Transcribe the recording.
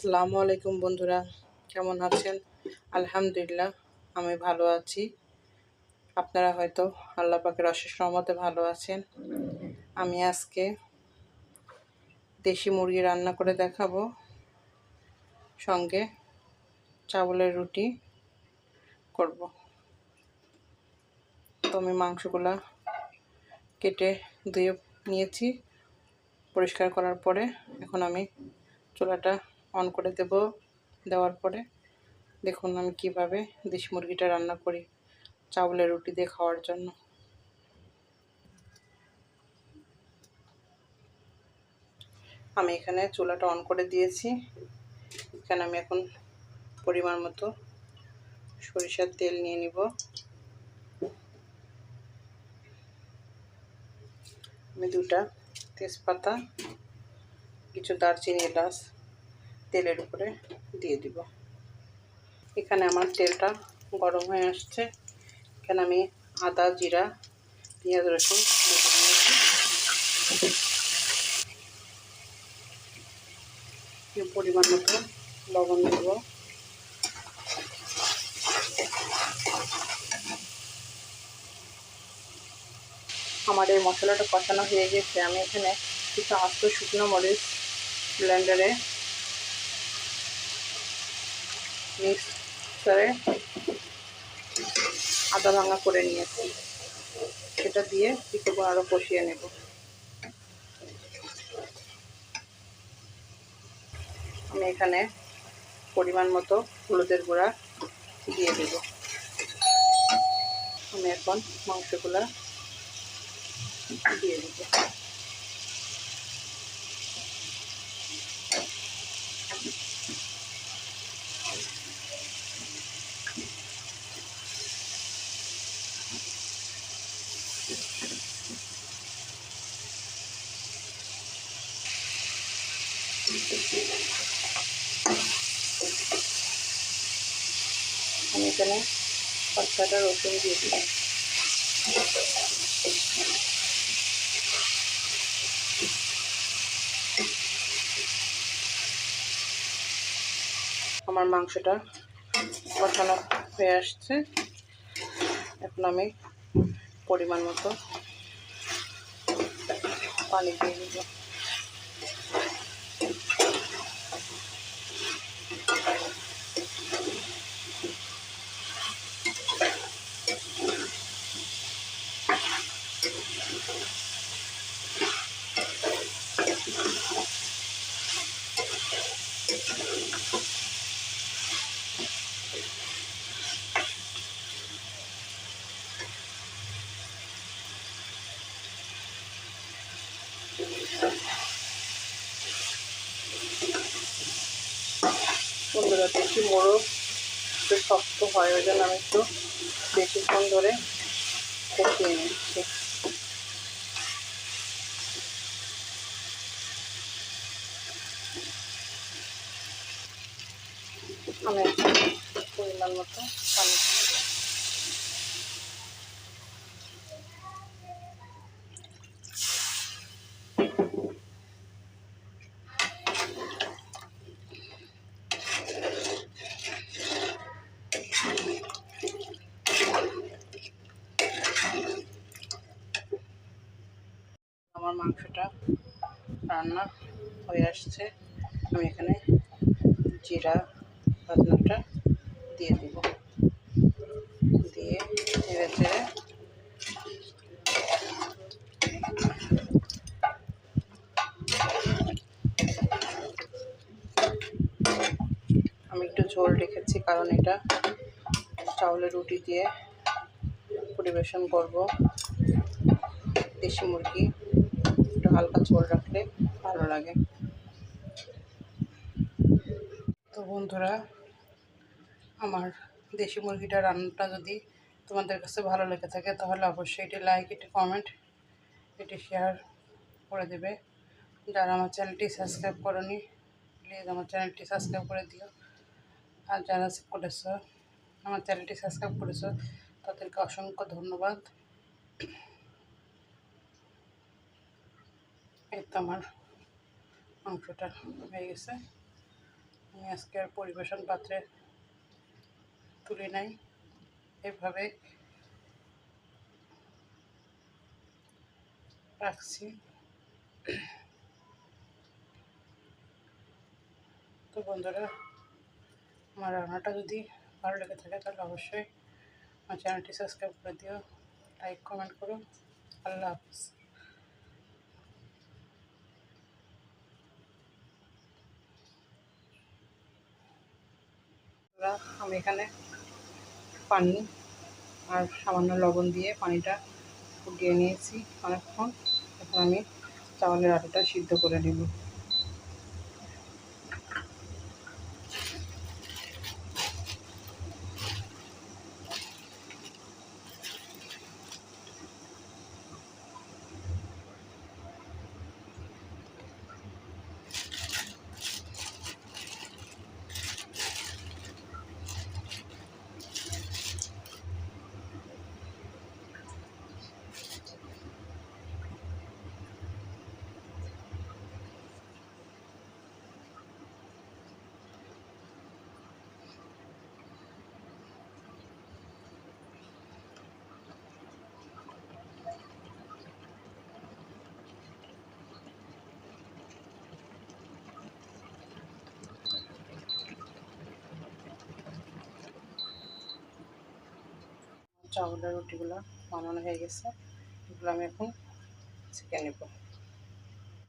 আসসালামু আলাইকুম বন্ধুরা, কেমন আছেন? আলহামদুলিল্লাহ, আমি ভালো আছি। আপনারা হয়তো আল্লাহ পাকের অশেষ রহমতে ভালো আছেন। আমি আজকে দেশি মুরগি রান্না করে দেখাবো। সঙ্গে চাউলের রুটি করব। তো আমি মাংসগুলা কেটে ধুয়ে নিয়েছি। পরিষ্কার করার পরে এখন আমি চুলাটা অন করে দেব দেওয়ার পরে। দেখুন আমি কীভাবে দেশি মুরগিটা রান্না করি চাউলের রুটি দিয়ে খাওয়ার জন্য। আমি এখানে চুলাটা অন করে দিয়েছি। এখানে আমি এখন পরিমাণ মতো সরিষার তেল নিয়ে নিব। আমি দুটা তেজপাতা, কিছু দারচিনি এলাচ তেলের উপরে দিয়ে দিব। এখানে আমার তেলটা গরম হয়ে আসছে। এখানে আমি আদা, জিরা, পেঁয়াজ, রসুন পরিমাণ মতো লবণ দেব। আমার এই মশলাটা কষানো হয়ে গেছে। আমি এখানে কিছু আস্ত শুকনো মরিচ ব্লেন্ডারে মিক্স করে আদা ভাঙা করে নিয়েছি। সেটা দিয়ে কিছুক্ষণ আরও কষিয়ে নেব। আমি এখানে পরিমাণ মতো হলুদের গুঁড়া দিয়ে দেব। আমি এখন মাংসগুলা দিয়ে দেবো। আমি এখানে পাঁচটা রসুন দিয়ে দিলাম। আমার মাংসটা কষানো হয়ে আসছে। এখন আমি পরিমাণ মতো পানি দিয়ে দিব বন্ধুরা বেশি মোড়ক একটু শক্ত হয়, ওই জন্য আমি একটু বেশিক্ষণ ধরে কষিয়ে নিচ্ছি। আমি পরিমাণ মতো পানি আমার মাংসটা রান্না হয়ে আসছে। আমি এখানে জিরা, বাদনাটা দিয়ে দিব। দিয়ে নেড়ে চেড়ে আমি একটু ঝোল রেখেছি, কারণ এটা চাউলের রুটি দিয়ে পরিবেশন করব। দেশি মুরগি, একটু হালকা ঝোল রাখলে ভালো লাগে। তো বন্ধুরা, আমার দেশি মুরগিটা রান্নাটা যদি তোমাদের কাছে ভালো লেগে থাকে, তাহলে অবশ্যই এটি লাইক এটি কমেন্ট এটি শেয়ার করে দেবে। যারা আমার চ্যানেলটি সাবস্ক্রাইব করনি প্লিজ আমার চ্যানেলটি সাবস্ক্রাইব করে দিও। আর যারা করেছ, আমার চ্যানেলটি সাবস্ক্রাইব করেছ, তাদেরকে অসংখ্য ধন্যবাদ। এই তো আমার মাংসটা হয়ে গেছে। আমি আজকে আর পরিবেশন পাত্রে তুলে নাই। এভাবে রাখছি। তো বন্ধুরা, আমার রান্নাটা যদি ভালো লেগে থাকে, তাহলে অবশ্যই আমার চ্যানেলটি সাবস্ক্রাইব করে দিও। লাইক, কমেন্ট করো। আল্লাহ হাফিজ। আমি এখানে পানি আর সামান্য লবণ দিয়ে পানিটা ফুটিয়ে নিয়েছি অনেকক্ষণ। এখন আমি চাউলের আটাটা সিদ্ধ করে নেব। চাউলের রুটিগুলো বানানো হয়ে গেছে। এগুলো আমি এখন শিখে নেব।